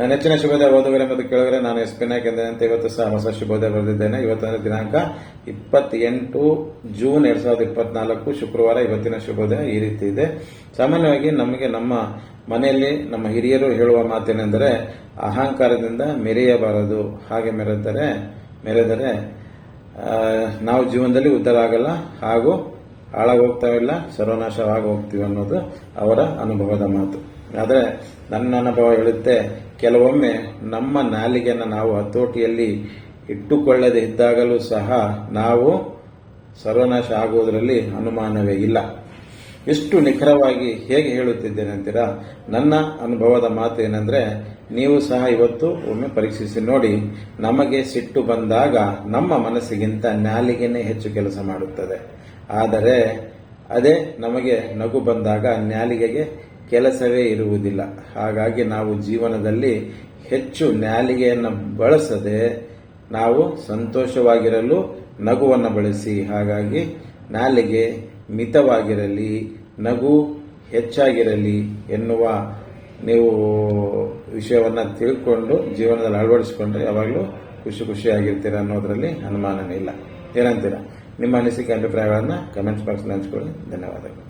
ನನ್ನ ನೆಚ್ಚಿನ ಶುಭೋದಯ ಓದುಗರೆ ಮತ್ತು ಕೇಳಿದ್ರೆ ನಾನು ಎಸ್ ಪಿ ಅಂತ ಇವತ್ತು ಸಹ ಹೊಸ ಶುಭೋದಯ ಬರೆದಿದ್ದೇನೆ. ಇವತ್ತಿನ ದಿನಾಂಕ ಇಪ್ಪತ್ತೆಂಟು ಜೂನ್ ಎರಡ್ ಸಾವಿರದ ಇಪ್ಪತ್ನಾಲ್ಕು ಶುಕ್ರವಾರ ಇವತ್ತಿನ ಶುಭೋದಯ ಈ ರೀತಿ ಇದೆ. ಸಾಮಾನ್ಯವಾಗಿ ನಮಗೆ ನಮ್ಮ ಮನೆಯಲ್ಲಿ ನಮ್ಮ ಹಿರಿಯರು ಹೇಳುವ ಮಾತೇನೆಂದರೆ, ಅಹಂಕಾರದಿಂದ ಮೆರೆಯಬಾರದು, ಹಾಗೆ ಮೆರೆದರೆ ಮೆರೆದರೆ ನಾವು ಜೀವನದಲ್ಲಿ ಉದ್ಧಾರ ಆಗಲ್ಲ. ಹಾಗೂ ಹಾಳಾಗೋಗ್ತಾವಿಲ್ಲ ಸರ್ವನಾಶವಾಗಿ ಹೋಗ್ತೀವಿ ಅನ್ನೋದು ಅವರ ಅನುಭವದ ಮಾತು. ಆದರೆ ನನ್ನ ಅನುಭವ ಹೇಳುತ್ತೆ, ಕೆಲವೊಮ್ಮೆ ನಮ್ಮ ನಾಲಿಗೆಯನ್ನು ನಾವು ಹತೋಟಿಯಲ್ಲಿ ಇಟ್ಟುಕೊಳ್ಳದೆ ಇದ್ದಾಗಲೂ ಸಹ ನಾವು ಸರ್ವನಾಶ ಆಗುವುದರಲ್ಲಿ ಅನುಮಾನವೇ ಇಲ್ಲ. ಎಷ್ಟು ನಿಖರವಾಗಿ ಹೇಗೆ ಹೇಳುತ್ತಿದ್ದೇನೆ ಅಂತೀರಾ? ನನ್ನ ಅನುಭವದ ಮಾತು ಏನಂದರೆ, ನೀವು ಸಹ ಇವತ್ತು ಒಮ್ಮೆ ಪರೀಕ್ಷಿಸಿ ನೋಡಿ, ನಮಗೆ ಸಿಟ್ಟು ಬಂದಾಗ ನಮ್ಮ ಮನಸ್ಸಿಗಿಂತ ನಾಲಿಗೆನೇ ಹೆಚ್ಚು ಕೆಲಸ ಮಾಡುತ್ತದೆ. ಆದರೆ, ಅದೇ ನಮಗೆ ನಗು ಬಂದಾಗ ನ್ಯಾಲಿಗೆಗೆ ಕೆಲಸವೇ ಇರುವುದಿಲ್ಲ. ಹಾಗಾಗಿ ನಾವು ಜೀವನದಲ್ಲಿ ಹೆಚ್ಚು ನ್ಯಾಲಿಗೆಯನ್ನು ಬಳಸದೆ ನಾವು ಸಂತೋಷವಾಗಿರಲು ನಗುವನ್ನು ಬಳಸಿ, ಹಾಗಾಗಿ ನಾಲಿಗೆ ಮಿತವಾಗಿರಲಿ, ನಗು ಹೆಚ್ಚಾಗಿರಲಿ ಎನ್ನುವ ನೀವು ವಿಷಯವನ್ನು ತಿಳ್ಕೊಂಡು ಜೀವನದಲ್ಲಿ ಅಳವಡಿಸಿಕೊಂಡ್ರೆ ಯಾವಾಗಲೂ ಖುಷಿ ಖುಷಿಯಾಗಿರ್ತೀರ ಅನ್ನೋದರಲ್ಲಿ ಅನುಮಾನನೇ ಇಲ್ಲ. ಏನಂತೀರ? ನಿಮ್ಮ ಅನಿಸಿಕೆ ಅಭಿಪ್ರಾಯಗಳನ್ನು ಕಮೆಂಟ್ಸ್ ಬಾಕ್ಸ್ನಲ್ಲಿ ಹಂಚ್ಕೊಳ್ಳಿ. ಧನ್ಯವಾದಗಳು.